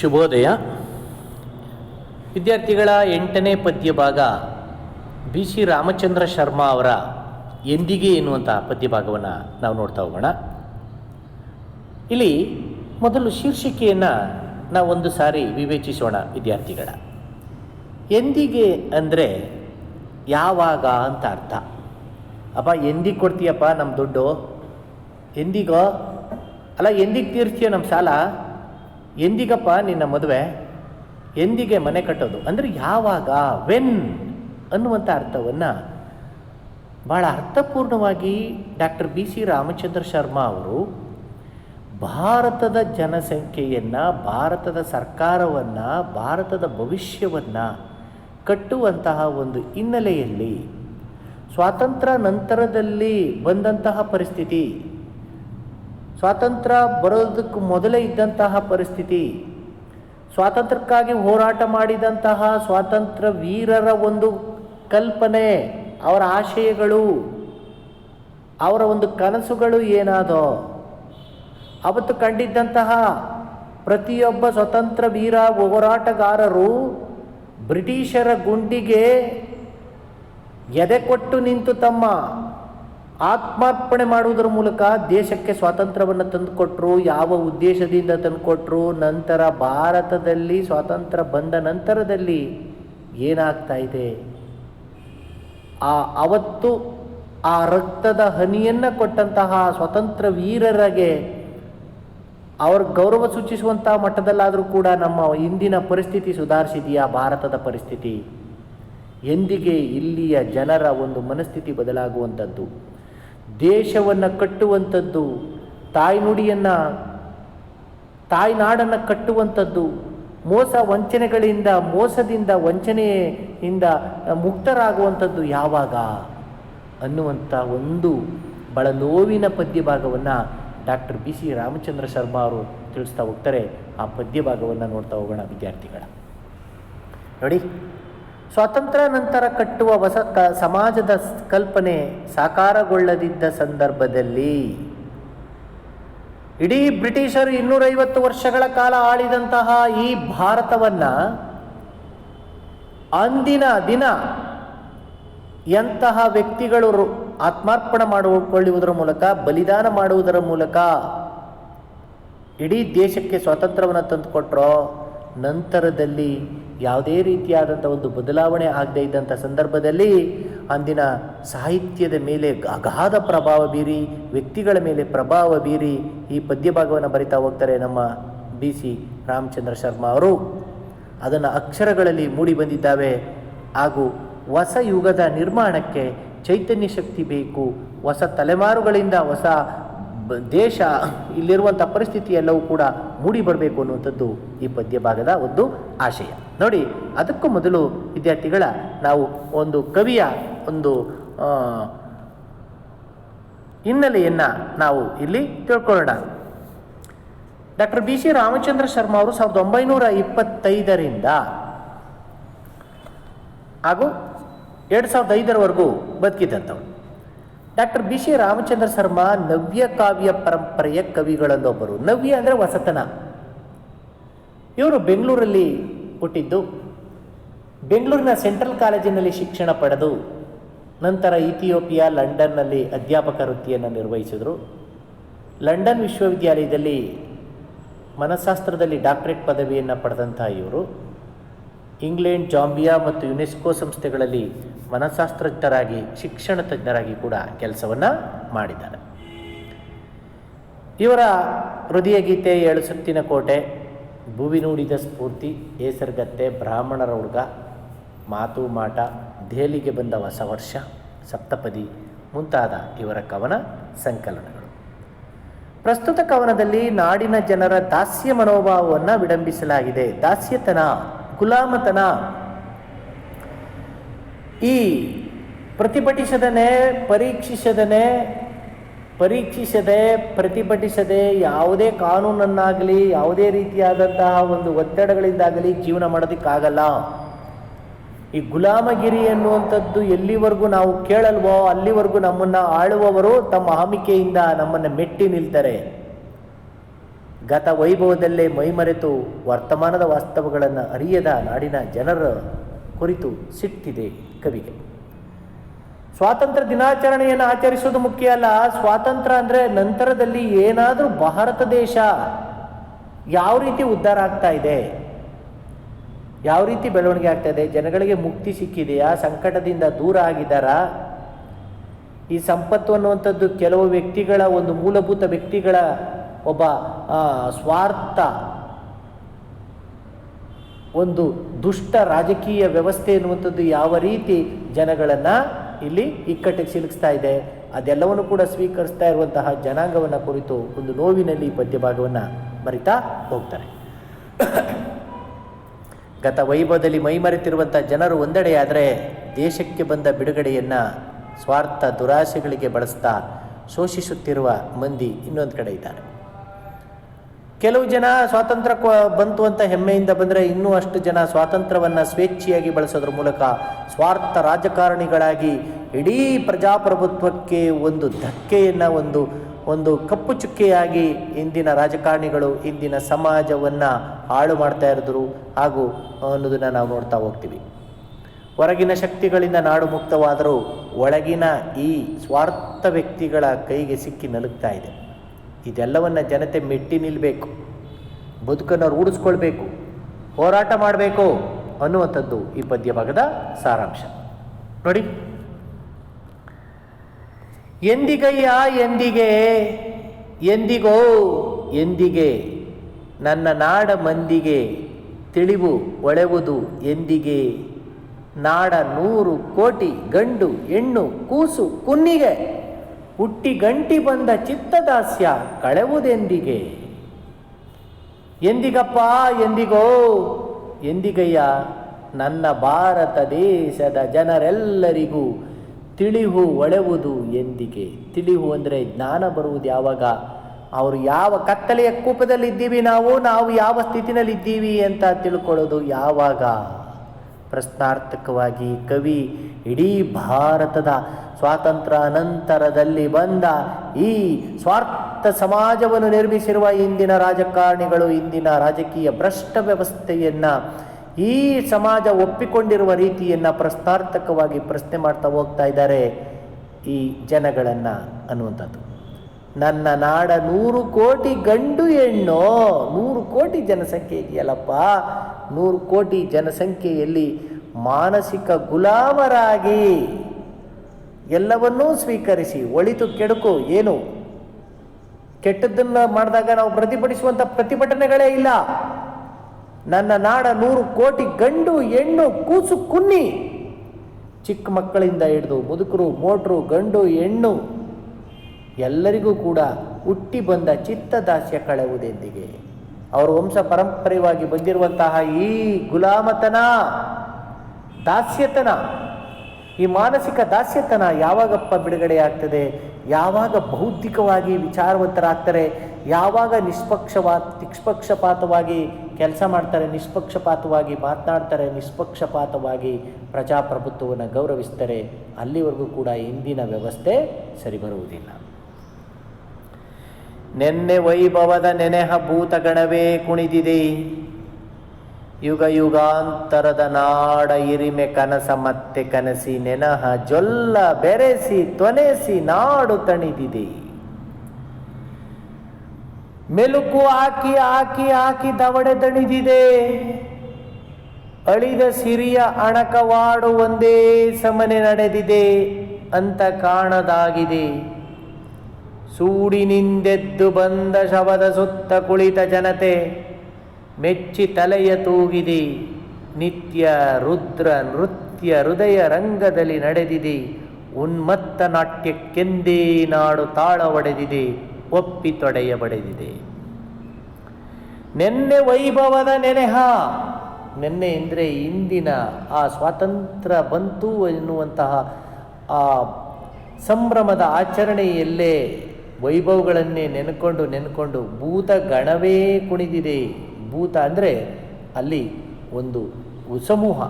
ಶುಭೋದಯ. ವಿದ್ಯಾರ್ಥಿಗಳ ಎಂಟನೇ ಪದ್ಯ ಭಾಗ ಬಿ ಸಿ ರಾಮಚಂದ್ರ ಶರ್ಮಾ ಅವರ ಎಂದಿಗೆ ಎನ್ನುವಂಥ ಪದ್ಯ ಭಾಗವನ್ನು ನಾವು ನೋಡ್ತಾ ಹೋಗೋಣ. ಇಲ್ಲಿ ಮೊದಲು ಶೀರ್ಷಿಕೆಯನ್ನು ನಾವು ಒಂದು ಸಾರಿ ವಿವೇಚಿಸೋಣ ವಿದ್ಯಾರ್ಥಿಗಳ. ಎಂದಿಗೆ ಅಂದರೆ ಯಾವಾಗ ಅಂತ ಅರ್ಥ. ಅಪ್ಪ ಎಂದಿಗೆ ಕೊಡ್ತೀಯಪ್ಪ ನಮ್ಮ ದುಡ್ಡು? ಎಂದಿಗೋ? ಅಲ್ಲ, ಎಂದಿಗೆ ತೀರ್ಸ್ತೀಯ ನಮ್ಮ ಸಾಲ? ಎಂದಿಗಪ್ಪ ನಿನ್ನ ಮದುವೆ? ಎಂದಿಗೆ ಮನೆ ಕಟ್ಟೋದು? ಅಂದರೆ ಯಾವಾಗ? ವೆನ್ ಅನ್ನುವಂಥ ಅರ್ಥವನ್ನು ಭಾಳ ಅರ್ಥಪೂರ್ಣವಾಗಿ doctor B C Ramachandra Sharma ಅವರು ಭಾರತದ ಜನಸಂಖ್ಯೆಯನ್ನು, ಭಾರತದ ಸರ್ಕಾರವನ್ನು, ಭಾರತದ ಭವಿಷ್ಯವನ್ನು ಕಟ್ಟುವಂತಹ ಒಂದು ಹಿನ್ನೆಲೆಯಲ್ಲಿ ಸ್ವಾತಂತ್ರ್ಯ ನಂತರದಲ್ಲಿ ಬಂದಂತಹ ಪರಿಸ್ಥಿತಿ. ಸ್ವಾತಂತ್ರ್ಯ ಬರೋದಕ್ಕೆ ಮೊದಲೇ ಇದ್ದಂತಹ ಪರಿಸ್ಥಿತಿ. ಸ್ವಾತಂತ್ರ್ಯಕ್ಕಾಗಿ ಹೋರಾಟ ಮಾಡಿದಂತಹ ಸ್ವಾತಂತ್ರ್ಯ ವೀರರ ಒಂದು ಕಲ್ಪನೆ, ಅವರ ಆಶಯಗಳು, ಅವರ ಒಂದು ಕನಸುಗಳು ಏನಾದೋ. ಅವತ್ತು ಕಂಡಿದ್ದಂತಹ ಪ್ರತಿಯೊಬ್ಬ ಸ್ವತಂತ್ರ ವೀರ ಹೋರಾಟಗಾರರು ಬ್ರಿಟಿಷರ ಗುಂಡಿಗೆ ಎದೆ ಕೊಟ್ಟು ನಿಂತು ತಮ್ಮ ಆತ್ಮಾರ್ಪಣೆ ಮಾಡುವುದರ ಮೂಲಕ ದೇಶಕ್ಕೆ ಸ್ವಾತಂತ್ರ್ಯವನ್ನು ತಂದುಕೊಟ್ರು, ಯಾವ ಉದ್ದೇಶದಿಂದ ತಂದುಕೊಟ್ರು, ನಂತರ ಭಾರತದಲ್ಲಿ ಸ್ವಾತಂತ್ರ್ಯ ಬಂದ ನಂತರದಲ್ಲಿ ಏನಾಗ್ತಾ ಇದೆ? ಆ ಅವತ್ತು ಆ ರಕ್ತದ ಹನಿಯನ್ನು ಕೊಟ್ಟಂತಹ ಸ್ವತಂತ್ರ ವೀರರಿಗೆ ಅವ್ರ ಗೌರವ ಸೂಚಿಸುವಂಥ ಮಟ್ಟದಲ್ಲಾದರೂ ಕೂಡ ನಮ್ಮ ಇಂದಿನ ಪರಿಸ್ಥಿತಿ ಸುಧಾರಿಸಿದೆಯಾ? ಭಾರತದ ಪರಿಸ್ಥಿತಿ ಎಂದಿಗೆ ಇಲ್ಲಿಯ ಜನರ ಒಂದು ಮನಸ್ಥಿತಿ ಬದಲಾಗುವಂಥದ್ದು? ದೇಶವನ್ನು ಕಟ್ಟುವಂಥದ್ದು, ತಾಯ್ನುಡಿಯನ್ನು, ತಾಯ್ನಾಡನ್ನು ಕಟ್ಟುವಂಥದ್ದು, ಮೋಸ ವಂಚನೆಗಳಿಂದ, ಮೋಸದಿಂದ, ವಂಚನೆಯಿಂದ ಮುಕ್ತರಾಗುವಂಥದ್ದು ಯಾವಾಗ? ಅನ್ನುವಂಥ ಒಂದು ಬಳ ನೋವಿನ ಪದ್ಯಭಾಗವನ್ನು doctor B C Ramachandra Sharma ಅವರು ತಿಳಿಸ್ತಾ ಹೋಗ್ತಾರೆ. ಆ ಪದ್ಯಭಾಗವನ್ನು ನೋಡ್ತಾ ಹೋಗೋಣ, ವಿದ್ಯಾರ್ಥಿಗಳ. ನೋಡಿ ಸ್ವಾತಂತ್ರ್ಯ ನಂತರ ಕಟ್ಟುವ ಹೊಸ ಕ, ಸಮಾಜದ ಕಲ್ಪನೆ ಸಾಕಾರಗೊಳ್ಳದಿದ್ದ ಸಂದರ್ಭದಲ್ಲಿ ಇಡೀ ಬ್ರಿಟಿಷರು ಇನ್ನೂರೈವತ್ತು ವರ್ಷಗಳ ಕಾಲ ಆಳಿದಂತಹ ಈ ಭಾರತವನ್ನು ಅಂದಿನ ದಿನ ಎಂತಹ ವ್ಯಕ್ತಿಗಳು ಆತ್ಮಾರ್ಪಣೆ ಮಾಡಿಕೊಳ್ಳುವುದರ ಮೂಲಕ, ಬಲಿದಾನ ಮಾಡುವುದರ ಮೂಲಕ ಇಡೀ ದೇಶಕ್ಕೆ ಸ್ವಾತಂತ್ರ್ಯವನ್ನು ತಂದುಕೊಟ್ರೋ ನಂತರದಲ್ಲಿ ಯಾವುದೇ ರೀತಿಯಾದಂಥ ಒಂದು ಬದಲಾವಣೆ ಆಗದೇ ಇದ್ದಂಥ ಸಂದರ್ಭದಲ್ಲಿ ಅಂದಿನ ಸಾಹಿತ್ಯದ ಮೇಲೆ ಅಗಾಧ ಪ್ರಭಾವ ಬೀರಿ, ವ್ಯಕ್ತಿಗಳ ಮೇಲೆ ಪ್ರಭಾವ ಬೀರಿ ಈ ಪದ್ಯ ಭಾಗವನ್ನು ಬರಿತಾ ಹೋಗ್ತಾರೆ ನಮ್ಮ ಬಿ ಸಿ ರಾಮಚಂದ್ರ ಶರ್ಮಾ ಅವರು. ಅದನ್ನು ಅಕ್ಷರಗಳಲ್ಲಿ ಮೂಡಿ ಬಂದಿದ್ದಾವೆ. ಹಾಗೂ ಹೊಸ ಯುಗದ ನಿರ್ಮಾಣಕ್ಕೆ ಚೈತನ್ಯ ಶಕ್ತಿ ಬೇಕು. ಹೊಸ ತಲೆಮಾರುಗಳಿಂದ ಹೊಸ ದೇಶ ಇಲ್ಲಿರುವಂಥ ಪರಿಸ್ಥಿತಿ ಎಲ್ಲವೂ ಕೂಡ ಮೂಡಿ ಬರಬೇಕು ಅನ್ನುವಂಥದ್ದು ಈ ಪದ್ಯ ಭಾಗದ ಒಂದು ಆಶಯ. ನೋಡಿ, ಅದಕ್ಕೂ ಮೊದಲು ವಿದ್ಯಾರ್ಥಿಗಳ, ನಾವು ಒಂದು ಕವಿಯ ಒಂದು ಹಿನ್ನೆಲೆಯನ್ನು ನಾವು ಇಲ್ಲಿ ತಿಳ್ಕೊಳ್ಳೋಣ. Doctor B C Ramachandra Sharma ಅವರು ಸಾವಿರದ ಒಂಬೈನೂರ ಇಪ್ಪತ್ತೈದರಿಂದ ಹಾಗೂ ಎರಡು ಸಾವಿರದ ಐದರವರೆಗೂ ಬದುಕಿದ್ದಂಥವ್ರು. Doctor B C Ramachandra Sharma ನವ್ಯ ಕಾವ್ಯ ಪರಂಪರೆಯ ಕವಿಗಳಲ್ಲೊಬ್ಬರು. ನವ್ಯ ಅಂದರೆ ವಸತನ. ಇವರು ಬೆಂಗಳೂರಲ್ಲಿ ಹುಟ್ಟಿದ್ದು. ಬೆಂಗಳೂರಿನ ಸೆಂಟ್ರಲ್ ಕಾಲೇಜಿನಲ್ಲಿ ಶಿಕ್ಷಣ ಪಡೆದು ನಂತರ ಇಥಿಯೋಪಿಯಾ, ಲಂಡನ್ನಲ್ಲಿ ಅಧ್ಯಾಪಕ ವೃತ್ತಿಯನ್ನು ನಿರ್ವಹಿಸಿದರು. ಲಂಡನ್ ವಿಶ್ವವಿದ್ಯಾಲಯದಲ್ಲಿ ಮನಃಶಾಸ್ತ್ರದಲ್ಲಿ ಡಾಕ್ಟರೇಟ್ ಪದವಿಯನ್ನು ಪಡೆದಂತಹ ಇವರು. ಇಂಗ್ಲೆಂಡ್, ಜಾಂಬಿಯಾ ಮತ್ತು ಯುನೆಸ್ಕೋ ಸಂಸ್ಥೆಗಳಲ್ಲಿ ಮನಃಶಾಸ್ತ್ರಜ್ಞರಾಗಿ ಶಿಕ್ಷಣ ತಜ್ಞರಾಗಿ ಕೂಡ ಕೆಲಸವನ್ನು ಮಾಡಿದ್ದಾರೆ. ಇವರ ಹೃದಯ ಗೀತೆ ಏಳು ಸುತ್ತಿನ ಕೋಟೆ, ಭುವಿ ನುಡಿದ ಸ್ಫೂರ್ತಿ ಏಸರ್ಗತ್ತೆ ಬ್ರಾಹ್ಮಣರ ಹುಡುಗ, ಮಾತು ಮಾಟ, ದೆಹಲಿಗೆ ಬಂದ ಹೊಸ ವರ್ಷ, ಸಪ್ತಪದಿ ಮುಂತಾದ ಇವರ ಕವನ ಸಂಕಲನಗಳು. ಪ್ರಸ್ತುತ ಕವನದಲ್ಲಿ ನಾಡಿನ ಜನರ ದಾಸ್ಯ ಮನೋಭಾವವನ್ನು ವಿಡಂಬಿಸಲಾಗಿದೆ. ದಾಸ್ಯತನ, ಗುಲಾಮತನ ಈ ಪ್ರತಿಭಟಿಸದನೆ, ಪರೀಕ್ಷಿಸದನೆ, ಪರೀಕ್ಷಿಸದೆ, ಪ್ರತಿಭಟಿಸದೆ ಯಾವುದೇ ಕಾನೂನನ್ನಾಗಲಿ, ಯಾವುದೇ ರೀತಿಯಾದಂತಹ ಒಂದು ಒತ್ತಡಗಳಿಂದಾಗಲಿ ಜೀವನ ಮಾಡೋದಕ್ಕಾಗಲ್ಲ. ಈ ಗುಲಾಮಗಿರಿ ಎನ್ನುವಂಥದ್ದು ಎಲ್ಲಿವರೆಗೂ ನಾವು ಕೇಳಲ್ವೋ, ಅಲ್ಲಿವರೆಗೂ ನಮ್ಮನ್ನು ಆಳುವವರು ತಮ್ಮ ಅಹಮಿಕೆಯಿಂದ ನಮ್ಮನ್ನು ಮೆಟ್ಟಿ ನಿಲ್ತಾರೆ. ಗತ ವೈಭವದಲ್ಲೇ ಮೈಮರೆತು ವರ್ತಮಾನದ ವಾಸ್ತವಗಳನ್ನು ಅರಿಯದ ನಾಡಿನ ಜನರ ಕುರಿತು ಸಿಟ್ಟಿದೆ. ಕವಿಗೆ ಸ್ವಾತಂತ್ರ್ಯ ದಿನಾಚರಣೆಯನ್ನು ಆಚರಿಸೋದು ಮುಖ್ಯ ಅಲ್ಲ. ಸ್ವಾತಂತ್ರ್ಯ ಅಂದರೆ ನಂತರದಲ್ಲಿ ಏನಾದರೂ ಭಾರತ ದೇಶ ಯಾವ ರೀತಿ ಉದ್ಧಾರ ಆಗ್ತಾ ಇದೆ? ಯಾವ ರೀತಿ ಬೆಳವಣಿಗೆ ಆಗ್ತಾ ಇದೆ? ಜನಗಳಿಗೆ ಮುಕ್ತಿ ಸಿಕ್ಕಿದೆಯಾ? ಸಂಕಟದಿಂದ ದೂರ ಆಗಿದ್ದಾರಾ? ಈ ಸಂಪತ್ತು ಅನ್ನುವಂಥದ್ದು ಕೆಲವು ವ್ಯಕ್ತಿಗಳ ಒಂದು ಮೂಲಭೂತ ವ್ಯಕ್ತಿಗಳ ಒಬ್ಬ ಸ್ವಾರ್ಥ ಒಂದು ದುಷ್ಟ ರಾಜಕೀಯ ವ್ಯವಸ್ಥೆ ಎನ್ನುವಂಥದ್ದು ಯಾವ ರೀತಿ ಜನಗಳನ್ನು ಇಲ್ಲಿ ಇಕ್ಕಟ್ಟಿಗೆ ಸಿಲುಕಿಸ್ತಾ ಇದೆ, ಅದೆಲ್ಲವನ್ನು ಕೂಡ ಸ್ವೀಕರಿಸ್ತಾ ಇರುವಂತಹ ಜನಾಂಗವನ್ನು ಕುರಿತು ಒಂದು ನೋವಿನಲ್ಲಿ ಈ ಪದ್ಯಭಾಗವನ್ನು ಮರಿತಾ ಹೋಗ್ತಾರೆ. ಗತ ವೈಭವದಲ್ಲಿ ಮೈಮರೆತಿರುವಂಥ ಜನರು ಒಂದೆಡೆಯಾದರೆ ದೇಶಕ್ಕೆ ಬಂದ ಬಿಡುಗಡೆಯನ್ನು ಸ್ವಾರ್ಥ ದುರಾಸೆಗಳಿಗೆ ಬಳಸ್ತಾ ಶೋಷಿಸುತ್ತಿರುವ ಮಂದಿ ಇನ್ನೊಂದು ಕಡೆ ಇದ್ದಾರೆ. ಕೆಲವು ಜನ ಸ್ವಾತಂತ್ರ್ಯ ಬಂತು ಅಂತ ಹೆಮ್ಮೆಯಿಂದ ಬಂದರೆ ಇನ್ನೂ ಅಷ್ಟು ಜನ ಸ್ವಾತಂತ್ರ್ಯವನ್ನು ಸ್ವೇಚ್ಛೆಯಾಗಿ ಬಳಸೋದ್ರ ಮೂಲಕ ಸ್ವಾರ್ಥ ರಾಜಕಾರಣಿಗಳಾಗಿ ಇಡೀ ಪ್ರಜಾಪ್ರಭುತ್ವಕ್ಕೆ ಒಂದು ಧಕ್ಕೆಯನ್ನು, ಒಂದು ಒಂದು ಕಪ್ಪು ಚುಕ್ಕೆಯಾಗಿ ಇಂದಿನ ರಾಜಕಾರಣಿಗಳು, ಇಂದಿನ ಸಮಾಜವನ್ನು ಹಾಳು ಮಾಡ್ತಾ ಇರಿದ್ರು ಹಾಗೂ ಅನ್ನೋದನ್ನು ನಾವು ನೋಡ್ತಾ ಹೋಗ್ತೀವಿ. ಹೊರಗಿನ ಶಕ್ತಿಗಳಿಂದ ನಾಡು ಮುಕ್ತವಾದರೂ ಒಳಗಿನ ಈ ಸ್ವಾರ್ಥ ವ್ಯಕ್ತಿಗಳ ಕೈಗೆ ಸಿಕ್ಕಿ ನಲುಗ್ತಾ ಇದೆ. ಇದೆಲ್ಲವನ್ನ ಜನತೆ ಮೆಟ್ಟಿ ನಿಲ್ಲಬೇಕು ಬದುಕನ್ನು ರೂಢಿಸ್ಕೊಳ್ಬೇಕು ಹೋರಾಟ ಮಾಡಬೇಕು ಅನ್ನುವಂಥದ್ದು ಈ ಪದ್ಯ ಭಾಗದ ಸಾರಾಂಶ. ನೋಡಿ, ಎಂದಿಗಯ್ಯ ಎಂದಿಗೆ, ಎಂದಿಗೋ ಎಂದಿಗೆ, ನನ್ನ ನಾಡ ಮಂದಿಗೆ, ತಿಳಿವು ಒಳೆವುದು ಎಂದಿಗೆ, ನಾಡ ನೂರು ಕೋಟಿ ಗಂಡು ಹೆಣ್ಣು ಕೂಸು ಕುನ್ನಿಗೆ. ಹುಟ್ಟಿ ಗಂಟಿ ಬಂದ ಚಿತ್ತದಾಸ್ಯ ಕಳೆವುದೆಂದಿಗೆ? ಎಂದಿಗಪ್ಪ, ಎಂದಿಗೋ? ಎಂದಿಗಯ್ಯ, ನನ್ನ ಭಾರತ ದೇಶದ ಜನರೆಲ್ಲರಿಗೂ ತಿಳಿಹು ಒಳೆವುದು ಎಂದಿಗೆ? ತಿಳಿಹು ಅಂದರೆ ಜ್ಞಾನ ಬರುವುದು ಯಾವಾಗ? ಅವರು ಯಾವ ಕತ್ತಲೆಯ ಕೂಪದಲ್ಲಿದ್ದೀವಿ ನಾವು ನಾವು ಯಾವ ಸ್ಥಿತಿನಲ್ಲಿದ್ದೀವಿ ಅಂತ ತಿಳ್ಕೊಳ್ಳೋದು ಯಾವಾಗ? ಪ್ರಶ್ನಾರ್ಥಕವಾಗಿ ಕವಿ ಇಡೀ ಭಾರತದ ಸ್ವಾತಂತ್ರ್ಯ ಅನಂತರದಲ್ಲಿ ಬಂದ ಈ ಸ್ವಾರ್ಥ ಸಮಾಜವನ್ನು ನಿರ್ಮಿಸಿರುವ ಇಂದಿನ ರಾಜಕಾರಣಿಗಳು, ಇಂದಿನ ರಾಜಕೀಯ ಭ್ರಷ್ಟ ವ್ಯವಸ್ಥೆಯನ್ನು ಈ ಸಮಾಜ ಒಪ್ಪಿಕೊಂಡಿರುವ ರೀತಿಯನ್ನು ಪ್ರಸ್ತಾರ್ಥಕವಾಗಿ ಪ್ರಶ್ನೆ ಮಾಡ್ತಾ ಹೋಗ್ತಾ ಇದ್ದಾರೆ ಈ ಜನಗಳನ್ನು ಅನ್ನುವಂಥದ್ದು. ನನ್ನ ನಾಡ ನೂರು ಕೋಟಿ ಗಂಡು ಹೆಣ್ಣು? ನೂರು ಕೋಟಿ ಜನಸಂಖ್ಯೆ ಇದೆಯಲ್ಲಪ್ಪ. ನೂರು ಕೋಟಿ ಜನಸಂಖ್ಯೆಯಲ್ಲಿ ಮಾನಸಿಕ ಗುಲಾಮರಾಗಿ ಎಲ್ಲವನ್ನೂ ಸ್ವೀಕರಿಸಿ, ಒಳಿತು ಕೆಡುಕು, ಏನು? ಕೆಟ್ಟದ್ದನ್ನು ಮಾಡಿದಾಗ ನಾವು ಪ್ರತಿಭಟಿಸುವಂಥ ಪ್ರತಿಭಟನೆಗಳೇ ಇಲ್ಲ. ನನ್ನ ನಾಡ ನೂರು ಕೋಟಿ ಗಂಡು ಹೆಣ್ಣು ಕೂಸು ಕುನ್ನಿ. ಚಿಕ್ಕ ಮಕ್ಕಳಿಂದ ಹಿಡಿದು ಮುದುಕರು, ಮೋಟ್ರು, ಗಂಡು ಹೆಣ್ಣು ಎಲ್ಲರಿಗೂ ಕೂಡ ಹುಟ್ಟಿ ಬಂದ ಚಿತ್ತದಾಸ್ಯ ಕಳೆವುದೆಂದಿಗೆ ಅವರ ವಂಶ ಪರಂಪರೆಯಾಗಿ ಬಂದಿರುವಂತಹ ಈ ಗುಲಾಮತನ, ದಾಸ್ಯತನ, ಈ ಮಾನಸಿಕ ದಾಸ್ಯತನ ಯಾವಾಗಪ್ಪ ಬಿಡುಗಡೆ ಆಗ್ತದೆ ಯಾವಾಗ ಬೌದ್ಧಿಕವಾಗಿ ವಿಚಾರವಂತರಾಗ್ತಾರೆ? ಯಾವಾಗ ನಿಷ್ಪಕ್ಷವಾ, ನಿಷ್ಪಕ್ಷಪಾತವಾಗಿ ಕೆಲಸ ಮಾಡ್ತಾರೆ? ನಿಷ್ಪಕ್ಷಪಾತವಾಗಿ ಮಾತನಾಡ್ತಾರೆ? ನಿಷ್ಪಕ್ಷಪಾತವಾಗಿ ಪ್ರಜಾಪ್ರಭುತ್ವವನ್ನು ಗೌರವಿಸ್ತಾರೆ? ಅಲ್ಲಿವರೆಗೂ ಕೂಡ ಇಂದಿನ ವ್ಯವಸ್ಥೆ ಸರಿ ಬರುವುದಿಲ್ಲ ನೆನ್ನೆ ವೈಭವದ ನೆನೆಹ ಭೂತಗಣವೇ ಕುಣಿದಿದೆ. ಯುಗ ಯುಗಾಂತರದ ನಾಡ ಇರಿಮೆ ಕನಸ ಮತ್ತೆ ಕನಸಿ ನೆನಹ ಜೊಲ್ಲ ಬೆರೆಸಿ ತೊನೆಸಿ ನಾಡು ತಣಿದಿದೆ. ಮೆಲುಕು ಹಾಕಿ ಹಾಕಿ ಹಾಕಿ ದವಡೆ ದಣಿದಿದೆ ಅಳಿದ ಸಿರಿಯ ಅಣಕವಾಡು ಒಂದೇ ಸಮನೆ ನಡೆದಿದೆ. ಅಂತ ಕಾಣದಾಗಿದೆ. ಸೂಡಿನಿಂದೆದ್ದು ಬಂದ ಶವದ ಸುತ್ತ ಕುಳಿತ ಜನತೆ, ಮೆಚ್ಚಿ ತಲೆಯ ತೂಗಿದೆ, ನಿತ್ಯ ರುದ್ರ ನೃತ್ಯ ಹೃದಯ ರಂಗದಲ್ಲಿ ನಡೆದಿದೆ, ಉನ್ಮತ್ತ ನಾಟ್ಯಕ್ಕೆಂದೇ ನಾಡು ತಾಳ ಒಡೆದಿದೆ ಒಪ್ಪಿ ತೊಡೆಯ ಬಡೆದಿದೆ ನೆನ್ನೆ ವೈಭವದ ನೆನೆಹ, ನೆನ್ನೆ ಎಂದರೆ ಇಂದಿನ ಆ ಸ್ವಾತಂತ್ರ್ಯ ಬಂತು ಎನ್ನುವಂತಹ ಆ ಸಂಭ್ರಮದ ಆಚರಣೆಯಲ್ಲೇ ವೈಭವಗಳನ್ನೇ ನೆನ್ಕೊಂಡು ನೆನ್ಕೊಂಡು ಭೂತ ಗಣವೇ ಕುಣಿದಿದೆ. ಭೂತ ಅಂದರೆ ಅಲ್ಲಿ ಒಂದು ಉಸಮೂಹ.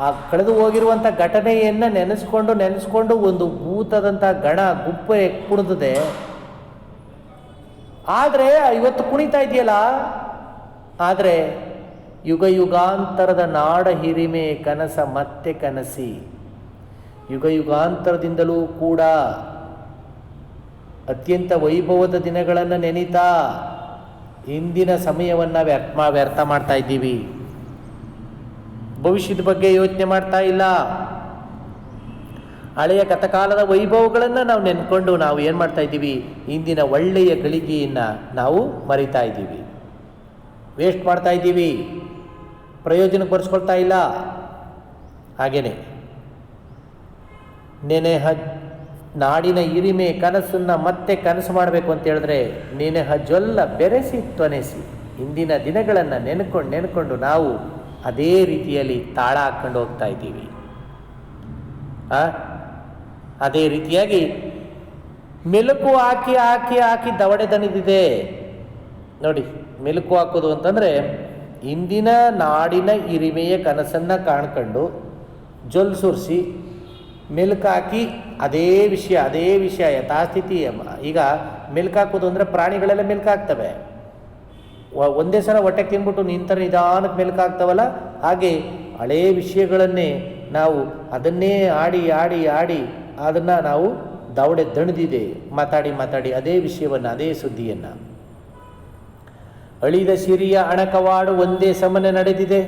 ಆ ಕಳೆದು ಹೋಗಿರುವಂಥ ಘಟನೆಯನ್ನು ನೆನೆಸ್ಕೊಂಡು ನೆನೆಸ್ಕೊಂಡು ಒಂದು ಭೂತದಂಥ ಗಣ ಗುಪ್ಪೆ ಕುಣಿದಿದೆ. ಆದರೆ ಇವತ್ತು ಕುಣಿತಾ ಇದೆಯಲ್ಲ ಆದರೆ ಯುಗ ಯುಗಾಂತರದ ನಾಡ ಹಿರಿಮೆ ಕನಸ ಮತ್ತೆ ಕನಸಿ. ಯುಗ ಯುಗಾಂತರದಿಂದಲೂ ಕೂಡ ಅತ್ಯಂತ ವೈಭವದ ದಿನಗಳನ್ನು ನೆನೀತಾ ಇಂದಿನ ಸಮಯವನ್ನು ವ್ಯರ್ಥ ವ್ಯರ್ಥ ಮಾಡ್ತಾ ಇದ್ದೀವಿ. ಭವಿಷ್ಯದ ಬಗ್ಗೆ ಯೋಚನೆ ಮಾಡ್ತಾ ಇಲ್ಲ. ಹಳೆಯ ಕಥಕಾಲದ ವೈಭವಗಳನ್ನು ನಾವು ನೆನ್ಕೊಂಡು ನಾವು ಏನು ಮಾಡ್ತಾ ಇದ್ದೀವಿ? ಇಂದಿನ ಒಳ್ಳೆಯ ಗಳಿಗೆಯನ್ನು ನಾವು ಮರಿತಾ ಇದ್ದೀವಿ. ವೇಸ್ಟ್ ಮಾಡ್ತಾ ಇದ್ದೀವಿ. ಪ್ರಯೋಜನಕ್ಕೆ ಬರ್ಸ್ಕೊಳ್ತಾ ಇಲ್ಲ. ಹಾಗೇನೆ. ನೆನೆಹ ನಾಡಿನ ಇರಿಮೆ ಕನಸನ್ನು ಮತ್ತೆ ಕನಸು ಮಾಡಬೇಕು ಅಂತ ಹೇಳಿದ್ರೆ ನೆನೆಹ ಜೊಲ್ಲ ಬೆರೆಸಿ ತ್ವನೆಸಿ. ಹಿಂದಿನ ದಿನಗಳನ್ನು ನೆನ್ಕೊಂಡು ನೆನ್ಕೊಂಡು ನಾವು ಅದೇ ರೀತಿಯಲ್ಲಿ ತಾಳ ಹಾಕ್ಕೊಂಡು ಹೋಗ್ತಾ ಇದ್ದೀವಿ? ಅದೇ ರೀತಿಯಾಗಿ ಮೆಲುಕು ಹಾಕಿ ಹಾಕಿ ಹಾಕಿ ದವಡೆ ದಣಿದಿದೆ ನೋಡಿ, ಮೆಲುಕು ಹಾಕೋದು ಅಂತಂದರೆ, ಇಂದಿನ ನಾಡಿನ ಹಿರಿಮೆಯ ಕನಸನ್ನು ಕಾಣ್ಕೊಂಡು ಜೊಲ್ ಸುರಿಸಿ ಮೆಲುಕು ಹಾಕಿ ಅದೇ ವಿಷಯ ಅದೇ ವಿಷಯ, ಯಥಾಸ್ಥಿತಿ. ಈಗ ಮೆಲ್ಕಾಕೋದು ಅಂದರೆ ಪ್ರಾಣಿಗಳೆಲ್ಲ ಮೆಲುಕು ಹಾಕ್ತವೆ ಒಂದೇ ಸಲ ಹೊಟ್ಟೆಗೆ ತಿನ್ಬಿಟ್ಟು ನಿಂತರ ನಿಧಾನಕ್ಕೆ ಮೆಲ್ಕಾಗ್ತವಲ್ಲ? ಹಾಗೆ ಹಳೇ ವಿಷಯಗಳನ್ನೇ ನಾವು ಅದನ್ನೇ ಆಡಿ ಆಡಿ ಆಡಿ ಅದನ್ನು ನಾವು ದವಡೆ ದಣಿದಿದೆ. ಮಾತಾಡಿ ಮಾತಾಡಿ ಅದೇ ವಿಷಯವನ್ನು, ಅದೇ ಸುದ್ದಿಯನ್ನು. ಅಳಿದ ಸಿರಿಯ ಅಣಕವಾಡು ಒಂದೇ ಸಮನೆ ನಡೆದಿದೆ.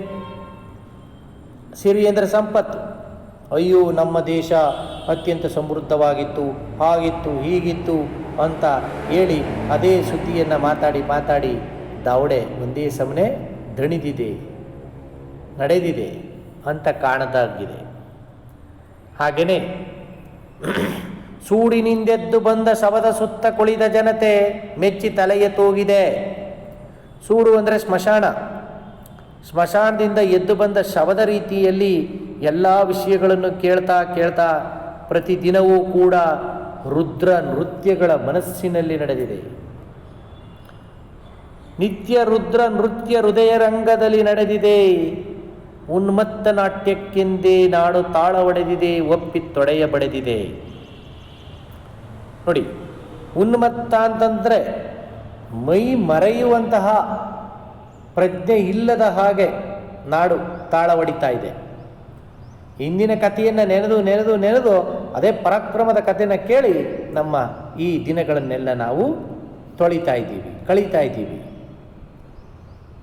ಸಿರಿ ಅಂದರೆ ಸಂಪತ್ತು. ಅಯ್ಯೋ, ನಮ್ಮ ದೇಶ ಅತ್ಯಂತ ಸಮೃದ್ಧವಾಗಿತ್ತು, ಹಾಗಿತ್ತು, ಹೀಗಿತ್ತು ಅಂತ ಹೇಳಿ ಅದೇ ಸುದ್ದಿಯನ್ನು ಮಾತಾಡಿ ಮಾತಾಡಿ ದಾವಡೆ ಒಂದೇ ಸಮನೆ ದಣಿದಿದೆ, ನಡೆದಿದೆ ಅಂತ ಕಾಣದಾಗಿದೆ. ಹಾಗೆಯೇ ಸೂಡಿನಿಂದೆದ್ದು ಬಂದ ಶವದ ಸುತ್ತ ಕುಳಿದ ಜನತೆ ಮೆಚ್ಚಿ ತಲೆಯ ತೂಗಿದೆ. ಸೂಡು ಅಂದರೆ ಸ್ಮಶಾನ. ಸ್ಮಶಾನದಿಂದ ಎದ್ದು ಬಂದ ಶವದ ರೀತಿಯಲ್ಲಿ ಎಲ್ಲ ವಿಷಯಗಳನ್ನು ಕೇಳ್ತಾ ಕೇಳ್ತಾ ಪ್ರತಿದಿನವೂ ಕೂಡ ರುದ್ರ ನೃತ್ಯಗಳ ಮನಸ್ಸಿನಲ್ಲಿ ನಡೆದಿದೆ. ನಿತ್ಯ ರುದ್ರ ನೃತ್ಯ ಹೃದಯ ರಂಗದಲ್ಲಿ ನಡೆದಿದೆ. ಉನ್ಮತ್ತ ನಾಟ್ಯಕ್ಕೆಂದೇ ನಾಡು ತಾಳ ಒಡೆದಿದೆ ಒಪ್ಪಿ ತೊಡೆಯ ಬಡೆದಿದೆ ನೋಡಿ, ಉನ್ಮತ್ತ ಅಂತಂದರೆ ಮೈ ಮರೆಯುವಂತಹ ಪ್ರಜ್ಞೆ ಇಲ್ಲದ ಹಾಗೆ ನಾಡು ತಾಳ ಒಡಿತಾ ಇದೆ. ಇಂದಿನ ಕಥೆಯನ್ನು ನೆನೆದು ನೆನೆದು ನೆನೆದು, ಅದೇ ಪರಾಕ್ರಮದ ಕಥೆನ ಕೇಳಿ ನಮ್ಮ ಈ ದಿನಗಳನ್ನೆಲ್ಲ ನಾವು ತೊಳಿತಾ ಇದ್ದೀವಿ, ಕಳೀತಾ ಇದ್ದೀವಿ.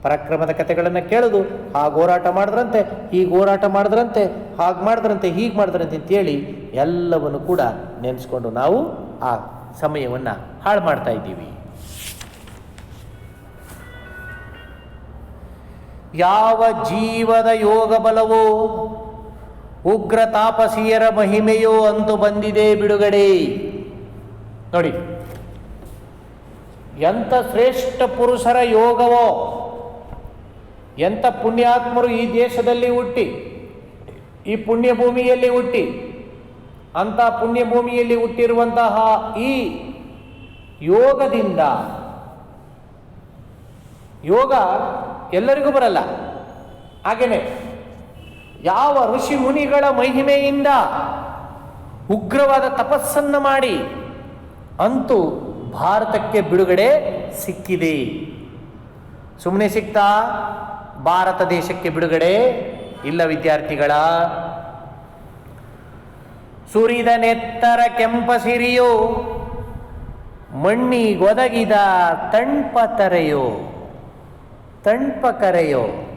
ಪರಾಕ್ರಮದ ಕಥೆಗಳನ್ನು ಕೇಳೋದು, ಹಾಗೆ ಹೋರಾಟ ಮಾಡಿದ್ರಂತೆ, ಹೀಗೆ ಹೋರಾಟ ಮಾಡಿದ್ರಂತೆ, ಹಾಗೆ ಮಾಡಿದ್ರಂತೆ, ಹೀಗೆ ಮಾಡಿದ್ರಂತೆ ಅಂತೇಳಿ ಎಲ್ಲವನ್ನು ಕೂಡ ನೆನೆಸ್ಕೊಂಡು ನಾವು ಆ ಸಮಯವನ್ನು ಹಾಳು ಮಾಡ್ತಾ ಇದ್ದೀವಿ. ಯಾವ ಜೀವದ ಯೋಗ ಬಲವೋ ಉಗ್ರ ತಾಪಸಿಯರ ಮಹಿಮೆಯೋ ಅಂತು ಬಂದಿದೆ ಬಿಡುಗಡೆ. ನೋಡಿ, ಎಂಥ ಶ್ರೇಷ್ಠ ಪುರುಷರ ಯೋಗವೋ, ಎಂಥ ಪುಣ್ಯಾತ್ಮರು ಈ ದೇಶದಲ್ಲಿ ಹುಟ್ಟಿ, ಈ ಪುಣ್ಯ ಭೂಮಿಯಲ್ಲಿ ಹುಟ್ಟಿ, ಅಂಥ ಪುಣ್ಯ ಭೂಮಿಯಲ್ಲಿ ಹುಟ್ಟಿರುವಂತಹ ಈ ಯೋಗದಿಂದ, ಯೋಗ ಎಲ್ಲರಿಗೂ ಬರಲ್ಲ, ಹಾಗೇನೆ ಯಾವ ಋಷಿ ಮುನಿಗಳ ಮಹಿಮೆಯಿಂದ ಉಗ್ರವಾದ ತಪಸ್ಸನ್ನು ಮಾಡಿ ಅಂತೂ ಭಾರತಕ್ಕೆ ಬಿಡುಗಡೆ ಸಿಕ್ಕಿದೆ. ಸುಮ್ಮನೆ ಸಿಕ್ತಾ? ಭಾರತ ದೇಶಕ್ಕೆ ಬಿಡುಗಡೆ ಇಲ್ಲ ವಿದ್ಯಾರ್ಥಿಗಳ. ಸುರಿದ ನೆತ್ತರ ಕೆಂಪಸಿರಿಯೋ ಮಣ್ಣಿಗೊದಗಿದ ತಣ್ಪ ತರೆಯೋ ತಣ್ಪ ಕರೆಯೋ.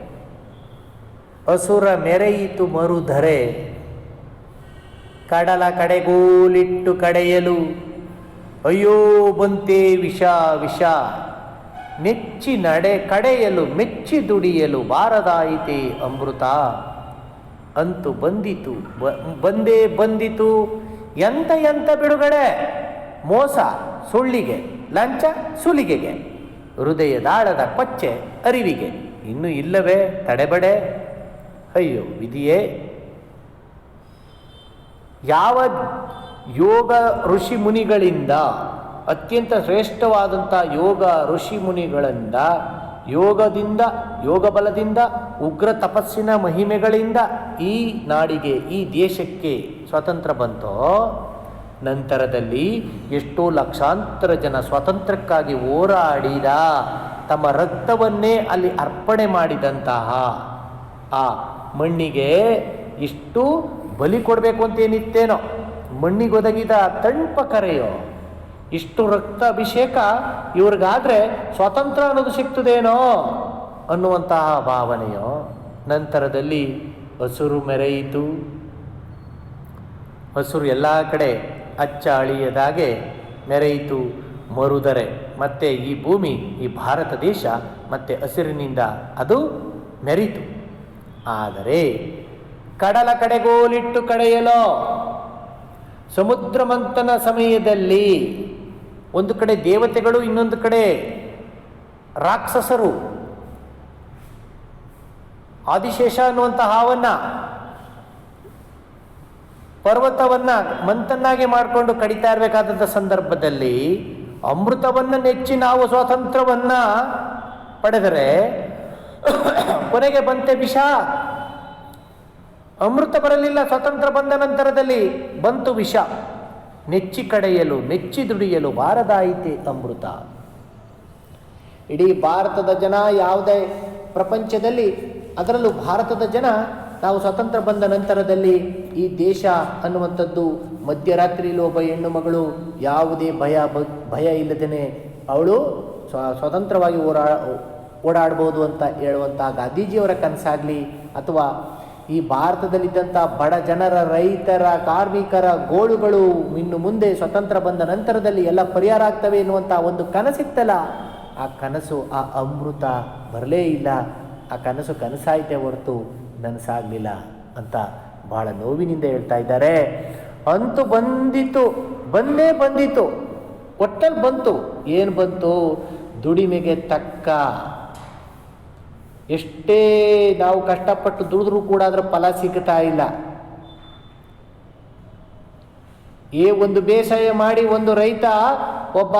ಅಸುರ ಮೆರೆಯಿತು ಮರುಧರೆ. ಕಡಲ ಕಡೆಗೂಲಿಟ್ಟು ಕಡೆಯಲು, ಅಯ್ಯೋ ಬಂತೆ ವಿಷ ವಿಷ. ಮೆಚ್ಚಿ ನಡೆ ಕಡೆಯಲು, ಮೆಚ್ಚಿ ದುಡಿಯಲು ಬಾರದಾಯಿತೆ ಅಮೃತ. ಅಂತೂ ಬಂದಿತು ಬಂದೇ ಬಂದಿತು. ಎಂತ ಎಂತ ಬಿಡುಗಡೆ? ಮೋಸ, ಸುಳ್ಳಿಗೆ, ಲಂಚ, ಸುಲಿಗೆಗೆ. ಹೃದಯದಾಳದ ಕೊಚ್ಚೆ ಅರಿವಿಗೆ. ಇನ್ನು ಇಲ್ಲವೇ, ತಡೆಬಡೆ? ಅಯ್ಯೋ, ವಿಧಿಯೇ? ಯಾವ ಯೋಗ ಋಷಿ ಮುನಿಗಳಿಂದ, ಅತ್ಯಂತ ಶ್ರೇಷ್ಠವಾದಂಥ ಯೋಗ ಋಷಿ ಮುನಿಗಳಿಂದ, ಯೋಗದಿಂದ, ಯೋಗ ಬಲದಿಂದ, ಉಗ್ರ ತಪಸ್ಸಿನ ಮಹಿಮೆಗಳಿಂದ ಈ ನಾಡಿಗೆ, ಈ ದೇಶಕ್ಕೆ ಸ್ವಾತಂತ್ರ್ಯ ಬಂತೋ? ನಂತರದಲ್ಲಿ ಎಷ್ಟೋ ಲಕ್ಷಾಂತರ ಜನ ಸ್ವಾತಂತ್ರ್ಯಕ್ಕಾಗಿ ಹೋರಾಡಿದ, ತಮ್ಮ ರಕ್ತವನ್ನೇ ಅಲ್ಲಿ ಅರ್ಪಣೆ ಮಾಡಿದಂತಹ ಆ ಮಣ್ಣಿಗೆ ಇಷ್ಟು ಬಲಿ ಕೊಡಬೇಕು ಅಂತೇನಿತ್ತೇನೋ ಮಣ್ಣಿಗೊದಗಿದ ತಣ್ಪ ಕರೆಯೋ ಇಷ್ಟು ರಕ್ತ ಅಭಿಷೇಕ ಇವ್ರಿಗಾದ್ರೆ ಸ್ವಾತಂತ್ರ್ಯ ಅನ್ನೋದು ಸಿಕ್ತದೇನೋ ಅನ್ನುವಂತಹ ಭಾವನೆಯೋ. ನಂತರದಲ್ಲಿ ಹಸುರು ಮೆರೆಯಿತು. ಹಸುರು ಎಲ್ಲ ಕಡೆ ಅಚ್ಚ ಅಳಿಯದಾಗೆ ಮೆರೆಯಿತು. ಮರುದರೆ ಮತ್ತೆ ಈ ಭೂಮಿ, ಈ ಭಾರತ ದೇಶ ಮತ್ತೆ ಹಸಿರಿನಿಂದ ಅದು ಮೆರೀತು. ಆದರೆ ಕಡಲ ಕಡೆಗೋಲಿಟ್ಟು ಕಡೆಯಲೋ? ಸಮುದ್ರ ಮಂಥನ ಸಮಯದಲ್ಲಿ ಒಂದು ಕಡೆ ದೇವತೆಗಳು, ಇನ್ನೊಂದು ಕಡೆ ರಾಕ್ಷಸರು. ಆದಿಶೇಷ ಅನ್ನುವಂಥ ಹಾವನ್ನು, ಪರ್ವತವನ್ನ ಮಂತನ್ನಾಗಿ ಮಾಡಿಕೊಂಡು ಕಡಿತಾ ಇರಬೇಕಾದಂಥ ಸಂದರ್ಭದಲ್ಲಿ ಅಮೃತವನ್ನು ನೆಚ್ಚಿ ನಾವು ಸ್ವಾತಂತ್ರ್ಯವನ್ನು ಪಡೆದರೆ ಕೊನೆಗೆ ಬಂತೆ ವಿಷ. ಅಮೃತ ಬರಲಿಲ್ಲ ಸ್ವತಂತ್ರ ಬಂದ ನಂತರದಲ್ಲಿ ಬಂತು ವಿಷ. ನೆಚ್ಚಿ ಕಡೆಯಲು, ನೆಚ್ಚಿ ದುಡಿಯಲು ಬಾರದಾಯಿತೆ ಅಮೃತ. ಇಡೀ ಭಾರತದ ಜನ ಯಾವುದೇ ಪ್ರಪಂಚದಲ್ಲಿ, ಅದರಲ್ಲೂ ಭಾರತದ ಜನ ನಾವು ಸ್ವತಂತ್ರ ಬಂದ ನಂತರದಲ್ಲಿ ಈ ದೇಶ ಅನ್ನುವಂಥದ್ದು ಮಧ್ಯರಾತ್ರಿಯಲ್ಲಿ ಒಬ್ಬ ಹೆಣ್ಣು ಮಗಳು ಯಾವುದೇ ಭಯ ಭಯ ಇಲ್ಲದೇನೆ ಅವಳು ಸ್ವ, ಸ್ವತಂತ್ರವಾಗಿ ಓಡಾ ಓಡಾಡ್ಬೋದು ಅಂತ ಹೇಳುವಂಥ ಗಾಂಧೀಜಿಯವರ ಕನಸಾಗಲಿ ಅಥವಾ ಈ ಭಾರತದಲ್ಲಿದ್ದಂಥ ಬಡ ಜನರ, ರೈತರ, ಕಾರ್ಮಿಕರ ಗೋಳುಗಳು ಇನ್ನು ಮುಂದೆ ಸ್ವತಂತ್ರ ಬಂದ ನಂತರದಲ್ಲಿ ಎಲ್ಲ ಪರಿಹಾರ ಆಗ್ತವೆ ಎನ್ನುವಂಥ ಒಂದು ಕನಸಿತ್ತಲ್ಲ, ಆ ಕನಸು, ಆ ಅಮೃತ ಬರಲೇ ಇಲ್ಲ. ಆ ಕನಸು ಕನಸಾಯಿತೆ ಹೊರತು ನನಸಾಗಲಿಲ್ಲ ಅಂತ ಬಹಳ ನೋವಿನಿಂದ ಹೇಳ್ತಾ ಇದ್ದಾರೆ. ಅಂತೂ ಬಂದಿತು ಬಂದೇ ಬಂದಿತು ಒಟ್ಟಲ್ಲಿ ಬಂತು. ಏನು ಬಂತು? ದುಡಿಮೆಗೆ ತಕ್ಕ ಎಷ್ಟೇ ನಾವು ಕಷ್ಟಪಟ್ಟು ದುಡಿದ್ರೂ ಕೂಡ ಅದರ ಫಲ ಸಿಗ್ತಾ ಇಲ್ಲ. ಏ ಒಂದು ಬೇಸಾಯ ಮಾಡಿ ಒಂದು ರೈತ ಒಬ್ಬ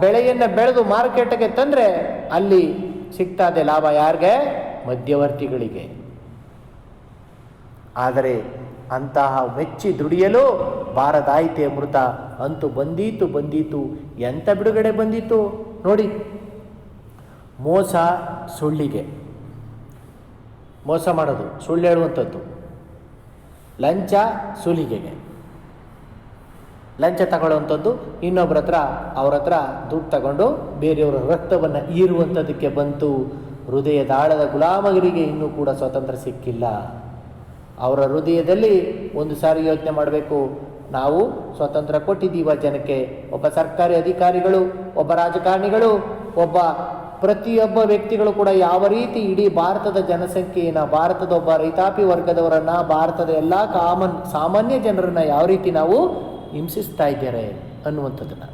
ಬೆಳೆಯನ್ನು ಬೆಳೆದು ಮಾರ್ಕೆಟ್ಗೆ ತಂದರೆ ಅಲ್ಲಿ ಸಿಗ್ತಾ ಇದೆ ಲಾಭ ಯಾರಿಗೆ? ಮಧ್ಯವರ್ತಿಗಳಿಗೆ. ಆದರೆ ಅಂತಹ ಮೆಚ್ಚಿ ದುಡಿಯಲು ಬಾರದಾಯಿತೆ ಅಮೃತ ಅಂತೂ ಬಂದೀತು ಬಂದೀತು. ಎಂಥ ಬಿಡುಗಡೆ ಬಂದೀತು? ನೋಡಿ, ಮೋಸ ಸುಳ್ಳಿಗೆ. ಮೋಸ ಮಾಡೋದು, ಸುಳ್ಳು ಹೇಳುವಂಥದ್ದು. ಲಂಚ ಸುಲಿಗೆಗೆ. ಲಂಚ ತಗೊಳ್ಳುವಂಥದ್ದು ಇನ್ನೊಬ್ಬರ ಹತ್ರ, ಅವ್ರ ಹತ್ರ ದುಡ್ಡು ತಗೊಂಡು ಬೇರೆಯವರ ರಕ್ತವನ್ನು ಈರುವಂಥದ್ದಕ್ಕೆ ಬಂತು. ಹೃದಯದ ಆಳದ ಗುಲಾಮಗಿರಿಗೆ ಇನ್ನೂ ಕೂಡ ಸ್ವಾತಂತ್ರ್ಯ ಸಿಕ್ಕಿಲ್ಲ. ಅವರ ಹೃದಯದಲ್ಲಿ ಒಂದು ಸಾರಿ ಯೋಚನೆ ಮಾಡಬೇಕು. ನಾವು ಸ್ವಾತಂತ್ರ್ಯ ಕೊಟ್ಟಿದ್ದೀವ ಜನಕ್ಕೆ. ಒಬ್ಬ ಸರ್ಕಾರಿ ಅಧಿಕಾರಿಗಳು, ಒಬ್ಬ ರಾಜಕಾರಣಿಗಳು, ಒಬ್ಬ ಪ್ರತಿಯೊಬ್ಬ ವ್ಯಕ್ತಿಗಳು ಕೂಡ ಯಾವ ರೀತಿ ಇಡೀ ಭಾರತದ ಜನಸಂಖ್ಯೆಯನ್ನು, ಭಾರತದ ಒಬ್ಬ ರೈತಾಪಿ ವರ್ಗದವರನ್ನ, ಭಾರತದ ಎಲ್ಲ ಕಾಮನ್, ಸಾಮಾನ್ಯ ಜನರನ್ನ ಯಾವ ರೀತಿ ನಾವು ಹಿಂಸಿಸ್ತಾ ಇದ್ದಾರೆ ಅನ್ನುವಂಥದ್ದನ್ನು.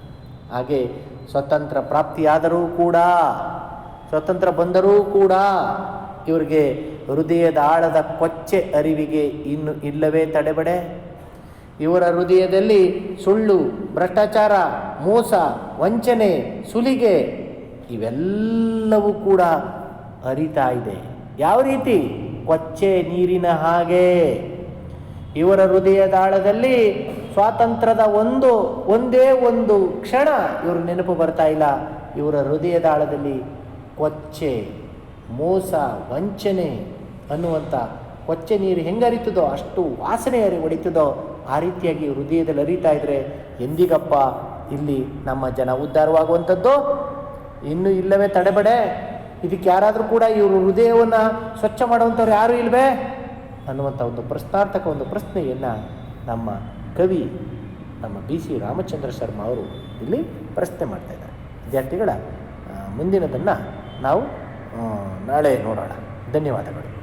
ಹಾಗೆ ಸ್ವತಂತ್ರ ಪ್ರಾಪ್ತಿಯಾದರೂ ಕೂಡ, ಸ್ವತಂತ್ರ ಬಂದರೂ ಕೂಡ ಇವರಿಗೆ ಹೃದಯದ ಆಳದ ಕೊಚ್ಚೆ ಅರಿವಿಗೆ ಇನ್ನು ಇಲ್ಲವೇ ತಡೆಬಡೆ. ಇವರ ಹೃದಯದಲ್ಲಿ ಸುಳ್ಳು, ಭ್ರಷ್ಟಾಚಾರ, ಮೋಸ, ವಂಚನೆ, ಸುಲಿಗೆ ಇವೆಲ್ಲವೂ ಕೂಡ ಅರಿತಾ ಇದೆ. ಯಾವ ರೀತಿ? ಕೊಚ್ಚೆ ನೀರಿನ ಹಾಗೆ. ಇವರ ಹೃದಯದಾಳದಲ್ಲಿ ಸ್ವಾತಂತ್ರ್ಯದ ಒಂದು, ಒಂದೇ ಒಂದು ಕ್ಷಣ ಇವರು ನೆನಪು ಬರ್ತಾ ಇಲ್ಲ. ಇವರ ಹೃದಯದಾಳದಲ್ಲಿ ಕೊಚ್ಚೆ, ಮೋಸ, ವಂಚನೆ ಅನ್ನುವಂಥ ಕೊಚ್ಚೆ ನೀರು ಹೆಂಗರಿತದೋ, ಅಷ್ಟು ವಾಸನೆ ಅರಿ ಹೊಡಿತದೋ ಆ ರೀತಿಯಾಗಿ ಹೃದಯದಲ್ಲಿ ಅರಿತಾ ಇದ್ರೆ ಎಂದಿಗಪ್ಪ ಇಲ್ಲಿ ನಮ್ಮ ಜನ ಉದ್ಧಾರವಾಗುವಂಥದ್ದು? ಇನ್ನು ಇಲ್ಲವೇ ತಡೆಬಡೆ? ಇದಕ್ಕೆ ಯಾರಾದರೂ ಕೂಡ ಇವರು ಹೃದಯವನ್ನು ಸ್ವಚ್ಛ ಮಾಡುವಂಥವ್ರು ಯಾರೂ ಇಲ್ವೇ? ಅನ್ನುವಂಥ ಒಂದು ಪ್ರಶ್ನಾರ್ಥಕ ಒಂದು ಪ್ರಶ್ನೆಯನ್ನು ನಮ್ಮ ಕವಿ, ನಮ್ಮ ಬಿ ಸಿ ರಾಮಚಂದ್ರ ಶರ್ಮಾ ಅವರು ಇಲ್ಲಿ ಪ್ರಶ್ನೆ ಮಾಡ್ತಾ ಇದ್ದಾರೆ. ವಿದ್ಯಾರ್ಥಿಗಳ ಮುಂದಿನದನ್ನು ನಾವು ನಾಳೆ ನೋಡೋಣ. ಧನ್ಯವಾದಗಳು.